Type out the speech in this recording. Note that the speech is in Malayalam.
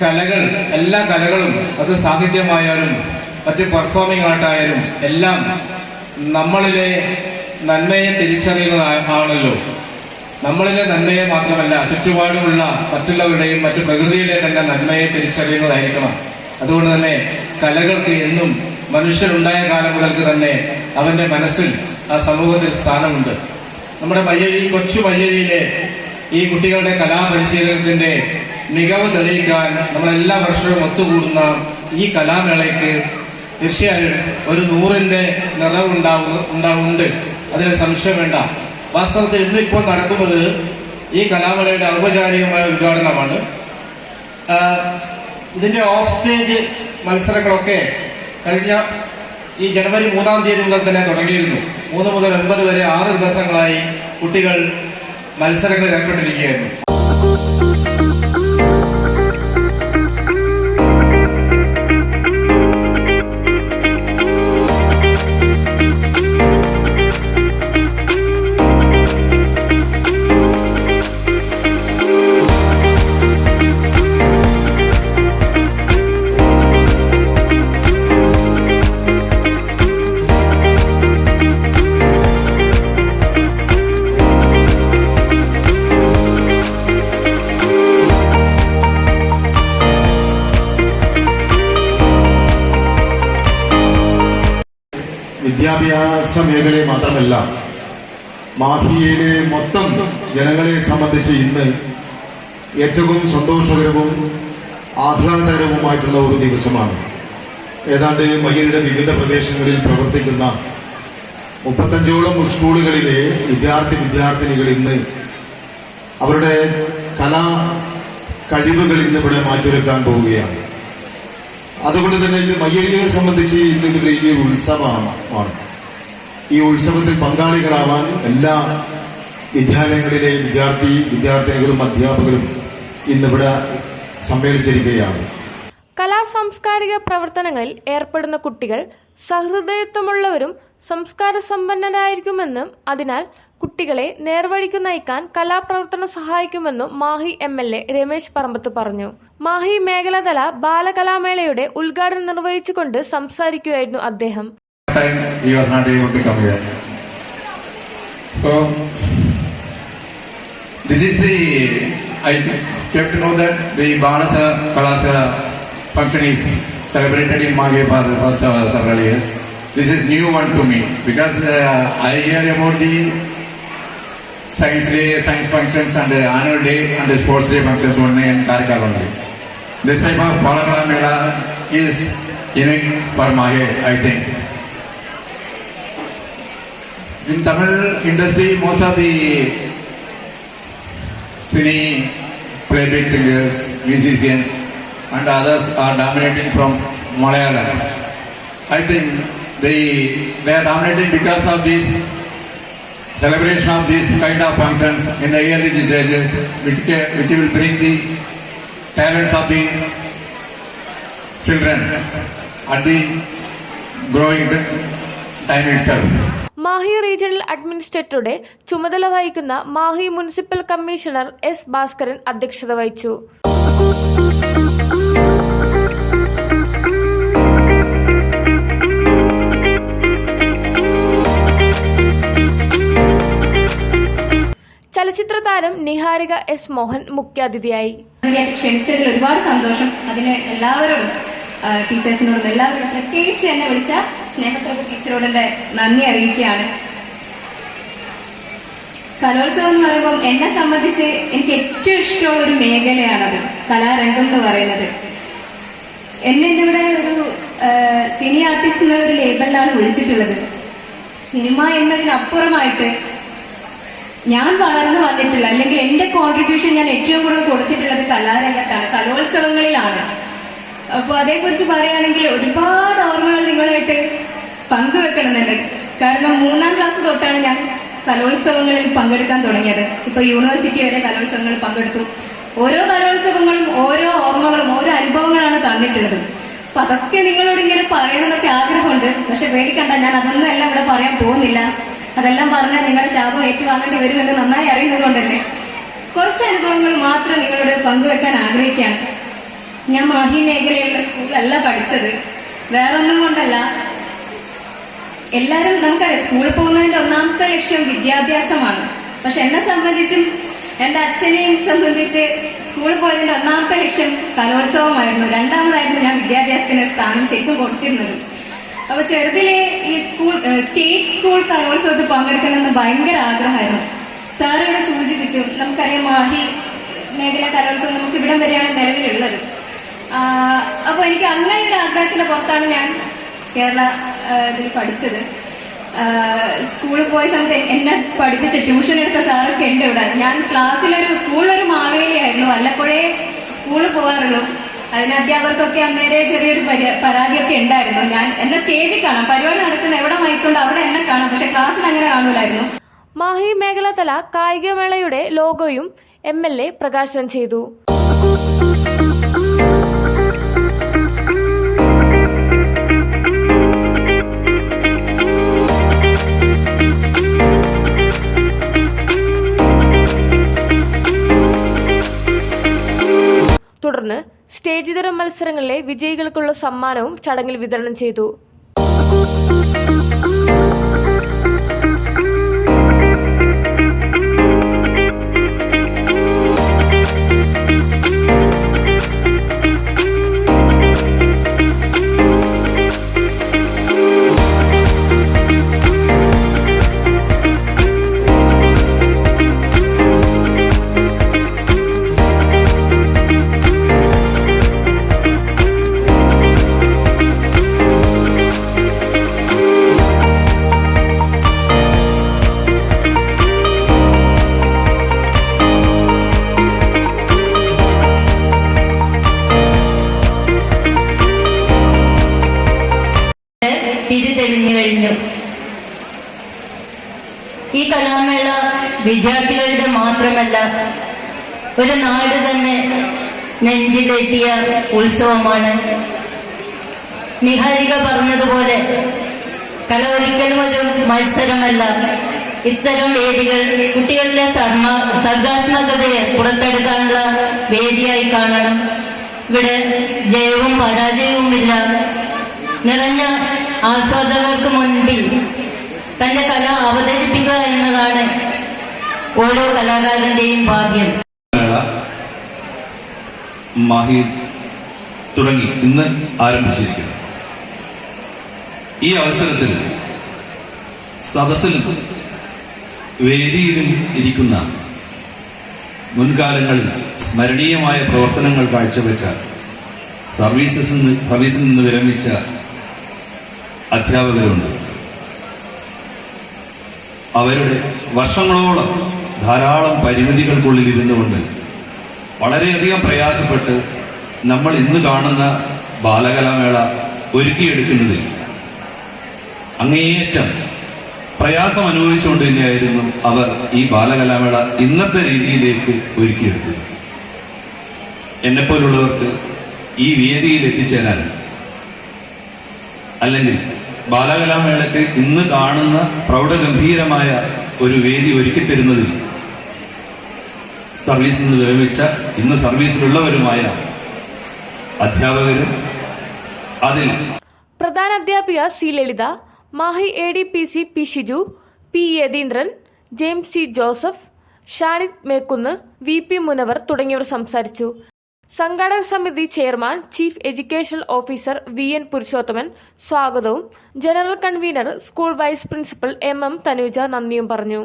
കലകൾ എല്ലാ കലകളും അത് സാഹിത്യമായാലും മറ്റ് പെർഫോമിംഗ് ആർട്ടായാലും എല്ലാം നമ്മളിലെ നന്മയെ തിരിച്ചറിയുന്നതാണല്ലോ നമ്മളിലെ നന്മയെ മാത്രമല്ല ചുറ്റുപാടുമുള്ള മറ്റുള്ളവരുടെയും മറ്റു പ്രകൃതിയിലെ തന്നെ നന്മയെ തിരിച്ചറിയുന്നതായിരിക്കണം. അതുകൊണ്ട് തന്നെ കലകൾക്ക് എന്നും മനുഷ്യരുണ്ടായ കാലം മുതൽക്ക് തന്നെ അവന്റെ മനസ്സിൽ ആ സമൂഹത്തിൽ സ്ഥാനമുണ്ട്. നമ്മുടെ മയ്യഴി കൊച്ചു മയ്യഴിയിലെ ഈ കുട്ടികളുടെ കലാപരിശീലനത്തിന്റെ മികവ് തെളിയിക്കാൻ നമ്മൾ എല്ലാ വർഷവും ഒത്തുകൂടുന്ന ഈ കലാമേളയ്ക്ക് തീർച്ചയായും ഒരു നൂറിന്റെ നിറവുണ്ടാവും ഉണ്ടാവുന്നുണ്ട്. അതിന് സംശയം വേണ്ട. വാസ്തവത്തിൽ ഇന്ന് ഇപ്പോൾ നടക്കുന്നത് ഈ കലാമേളയുടെ ഔപചാരികമായ ഉദ്ഘാടനമാണ്. ഇതിന്റെ ഓഫ് സ്റ്റേജ് മത്സരങ്ങളൊക്കെ കഴിഞ്ഞ ഈ ജനുവരി മൂന്നാം തീയതി മുതൽ തന്നെ തുടങ്ങിയിരുന്നു. മൂന്ന് മുതൽ ഒൻപത് വരെ ആറ് ദിവസങ്ങളായി കുട്ടികൾ മത്സരങ്ങളിൽ ഏർപ്പെട്ടിരിക്കുകയായിരുന്നു വിദ്യാഭ്യാസ മേഖലയെ മാത്രമല്ല മാഫിയയിലെ മൊത്തം ജനങ്ങളെ സംബന്ധിച്ച് ഇന്ന് ഏറ്റവും സന്തോഷകരവും ആഹ്ലാദകരവുമായിട്ടുള്ള ഒരു ദിവസമാണ്. ഏതാണ്ട് മഹിയുടെ വിവിധ പ്രദേശങ്ങളിൽ പ്രവർത്തിക്കുന്ന മുപ്പത്തഞ്ചോളം സ്കൂളുകളിലെ വിദ്യാർത്ഥി വിദ്യാർത്ഥിനികൾ ഇന്ന് അവരുടെ കലാ കഴിവുകൾ ഇന്ന് ഇവിടെ മാറ്റിവെക്കാൻ പോവുകയാണ്. അതുകൊണ്ട് തന്നെ ഇത് മയ്യഴിയെ സംബന്ധിച്ച് ഇന്ന് ഇത് വലിയ ഉത്സവമാണ്. ഈ ഉത്സവത്തിൽ പങ്കാളികളാവാൻ എല്ലാ വിദ്യാലയങ്ങളിലെ വിദ്യാർത്ഥി വിദ്യാർത്ഥിനികളും അധ്യാപകരും ഇന്നിവിടെ സമ്മേളിച്ചിരിക്കുകയാണ്. കലാ സാംസ്കാരിക പ്രവർത്തനങ്ങളിൽ ഏർപ്പെടുന്ന കുട്ടികൾ സഹൃദയത്വമുള്ളവരും സംസ്കാര സമ്പന്നരായിരിക്കുമെന്നും അതിനാൽ കുട്ടികളെ നേർവഴിക്ക് നയിക്കാൻ കലാപ്രവർത്തനം സഹായിക്കുമെന്നും Mahe M L A Ramesh Parambath പറഞ്ഞു. മാഹി മേഖലാതല ബാലകലാമേളയുടെ ഉദ്ഘാടനം നിർവഹിച്ചുകൊണ്ട് സംസാരിക്കുകയായിരുന്നു അദ്ദേഹം. Celebrated in Mahi for the first several years. This is new one to me because uh, I hear about the science day, science functions and the annual day and sports day functions only in Karikal only. This type of Palakala Mela is unique for Maghe, I think. In Tamil industry, most of the cine, playback singers, musicians, and others are dominating from Malayalam. I think they they are dominating because of this celebration of these kind of functions in the early stages, which which will bring the parents of the children at the growing time itself. Mahe regional അഡ്മിനിസ്ട്രേറ്ററുടെ ചുമതല വഹിക്കുന്ന Mahe municipal commissioner S Bhaskaran അധ്യക്ഷത വഹിച്ചു താരം നിഹാരിക എസ് മോഹൻ മുഖ്യാതിഥിയായി. ക്ഷണിച്ചതിൽ ഒരുപാട് സന്തോഷം. അതിന് എല്ലാവരോടും ടീച്ചേഴ്സിനോടും എല്ലാവരോടും പ്രത്യേകിച്ച് എന്നെ വിളിച്ച സ്നേഹപ്രഭു ടീച്ചറോട് നന്ദി അറിയിക്കുകയാണ്. കലോത്സവം എന്ന് പറയുമ്പോൾ എന്നെ സംബന്ധിച്ച് എനിക്ക് ഏറ്റവും ഇഷ്ടമുള്ള ഒരു മേഖലയാണത്. കലാരംഗം എന്ന് പറയുന്നത്. എന്നെ ഇവിടെ ഒരു സിനി ആർട്ടിസ്റ്റ് എന്നുള്ള ഒരു ലേബലിലാണ് വിളിച്ചിട്ടുള്ളത്. സിനിമ എന്നതിനപ്പുറമായിട്ട് ഞാൻ വളർന്നു വന്നിട്ടുള്ള അല്ലെങ്കിൽ എന്റെ കോൺട്രിബ്യൂഷൻ ഞാൻ ഏറ്റവും കൂടുതൽ കൊടുത്തിട്ടുള്ളത് കലാരംഗത്താണ് കലോത്സവങ്ങളിലാണ്. അപ്പൊ അതേക്കുറിച്ച് പറയുകയാണെങ്കിൽ ഒരുപാട് ഓർമ്മകൾ നിങ്ങളായിട്ട് പങ്കുവെക്കണമെന്നുണ്ട്. കാരണം മൂന്നാം ക്ലാസ് തൊട്ടാണ് ഞാൻ കലോത്സവങ്ങളിൽ പങ്കെടുക്കാൻ തുടങ്ങിയത്. ഇപ്പൊ യൂണിവേഴ്സിറ്റി വരെ കലോത്സവങ്ങളിൽ പങ്കെടുത്തു. ഓരോ കലോത്സവങ്ങളും ഓരോ ഓർമ്മകളും ഓരോ അനുഭവങ്ങളാണ് തന്നിട്ടുള്ളത്. അപ്പൊ അതൊക്കെ നിങ്ങളോട് ഇങ്ങനെ പറയണമെന്നൊക്കെ ആഗ്രഹമുണ്ട്. പക്ഷെ പേടിക്കണ്ട ഞാൻ അതൊന്നും എല്ലാം ഇവിടെ പറയാൻ പോകുന്നില്ല. അതെല്ലാം പറഞ്ഞാൽ നിങ്ങളുടെ ശാപം ഏറ്റുവാങ്ങേണ്ടി വരുമെന്ന് നന്നായി അറിയുന്നത് കൊണ്ട് തന്നെ കുറച്ച് അനുഭവങ്ങൾ മാത്രം നിങ്ങളോട് പങ്കുവെക്കാൻ ആഗ്രഹിക്കുകയാണ്. ഞാൻ മാഹി മേഖലയുള്ള സ്കൂളിലല്ല പഠിച്ചത്. വേറൊന്നും കൊണ്ടല്ല. എല്ലാവരും നമുക്കറിയാം സ്കൂളിൽ പോകുന്നതിന്റെ ഒന്നാമത്തെ ലക്ഷ്യം വിദ്യാഭ്യാസമാണ്. പക്ഷെ എന്നെ സംബന്ധിച്ചും എന്റെ അച്ഛനെയും സംബന്ധിച്ച് സ്കൂളിൽ പോയതിന്റെ ഒന്നാമത്തെ ലക്ഷ്യം കലോത്സവമായിരുന്നു. രണ്ടാമതായിരുന്നു ഞാൻ വിദ്യാഭ്യാസത്തിന് സ്ഥാനം ശരിക്കും കൊടുത്തിരുന്നത്. അപ്പൊ ചെറുതിലെ ഈ സ്കൂൾ സ്റ്റേറ്റ് സ്കൂൾ കലോത്സവത്തിൽ പങ്കെടുക്കണമെന്ന് ഭയങ്കര ആഗ്രഹമായിരുന്നു. സാർ ഇവിടെ സൂചിപ്പിച്ചു നമുക്കറിയാം മാഹി മേഖല കലോത്സവം നമുക്ക് ഇവിടം വരെയാണ് നിലവിലുള്ളത്. അപ്പൊ എനിക്ക് അങ്ങനെ ഒരു ആഗ്രഹത്തിന്റെ പുറത്താണ് ഞാൻ കേരള ഇതിൽ പഠിച്ചത്. സ്കൂളിൽ പോയ സമയത്ത് എന്നെ പഠിപ്പിച്ച ട്യൂഷൻ എടുത്ത സാറൊക്കെ ഉണ്ട് ഇവിടെ. ഞാൻ ക്ലാസ്സിലൊരു സ്കൂളിലൊരു മാവേലിയായിരുന്നു. വല്ലപ്പോഴേ സ്കൂളിൽ പോകാറുള്ളൂ. അതിന് അധ്യാപകർക്കൊക്കെ അന്നേരെ ചെറിയൊരു പരി- പരാതിയൊക്കെ ഉണ്ടായിരുന്നു. ഞാൻ എന്നെ സ്റ്റേജിൽ കാണാം. പരിപാടി നടക്കുന്ന എവിടെ മയക്കുണ്ട്? അവിടെ എന്നെ കാണാം. പക്ഷെ ക്ലാസ്സിൽ അങ്ങനെ കാണൂലായിരുന്നു. മാഹി മേഖലാതല കായികമേളയുടെ ലോഗോയും എം എൽ എ പ്രകാശനം ചെയ്തു. തുടർന്ന് സ്റ്റേജ് തരം മത്സരങ്ങളിലെ വിജയികൾക്കുള്ള സമ്മാനവും ചടങ്ങിൽ വിതരണം ചെയ്തു. വിദ്യാർത്ഥികളുടെ മാത്രമല്ല ഒരു നാട് തന്നെ നെഞ്ചിലെത്തിയ ഉത്സവമാണ്. നിഹാരിക പറഞ്ഞതുപോലെ കല ഒരിക്കലും ഒരു മത്സരമല്ല. ഇത്തരം വേദികൾ കുട്ടികളിലെ സർമ്മ സർഗാത്മകതയെ പുറത്തെടുക്കാനുള്ള വേദിയായി കാണണം. ഇവിടെ ജയവും പരാജയവുമില്ല. നിറഞ്ഞ ആസ്വാദകർക്ക് മുൻപിൽ തന്റെ കല അവതരിപ്പിക്കുക എന്നതാണ് ഓരോ കലാകാരന്റെയും ഭാഗ്യം. തുടങ്ങി ഇന്ന് ആരംഭിച്ചിരിക്കുന്നു. ഈ അവസരത്തിൽ സദസ്സിലും വേദിയിലും ഇരിക്കുന്ന മുൻകാലങ്ങളിൽ സ്മരണീയമായ പ്രവർത്തനങ്ങൾ കാഴ്ചവെച്ച സർവീസസ് നിന്ന് സർവീസിൽ നിന്ന് വിരമിച്ച അധ്യാപകരുണ്ട്. അവരുടെ വർഷങ്ങളോളം ധാരാളം പരിമിതികൾക്കുള്ളിൽ ഇരുന്നുകൊണ്ട് വളരെയധികം പ്രയാസപ്പെട്ട് നമ്മൾ ഇന്ന് കാണുന്ന ബാലകലാമേള ഒരുക്കിയെടുക്കുന്നതിൽ അങ്ങേയറ്റം പ്രയാസം അനുഭവിച്ചുകൊണ്ട് തന്നെയായിരുന്നു അവർ ഈ ബാലകലാമേള ഇന്നത്തെ രീതിയിലേക്ക് ഒരുക്കിയെടുത്തത്. എന്നെപ്പോലുള്ളവർക്ക് ഈ വേദിയിൽ എത്തിച്ചേരാൻ അല്ലെങ്കിൽ ബാലകലാമേളയ്ക്ക് ഇന്ന് കാണുന്ന പ്രൗഢഗംഭീരമായ ഒരു വേദി ഒരുക്കിത്തരുന്നതിൽ സർവീസിൽ നിന്ന് വിരമിച്ച ഇന്ന് സർവീസിലുള്ളവരുമായ അധ്യാപകരും അതിൽ പ്രധാന അധ്യാപിക C Lalitha Mahe A D P C P Shiju P Yathindran James C Joseph Shanid Mekkunnu V P Munavar തുടങ്ങിയവർ സംസാരിച്ചു. സംഘാടക സമിതി chairman chief educational officer V N Purushothaman സ്വാഗതവും. General convener school vice principal M M Thanuja നന്ദിയും പറഞ്ഞു.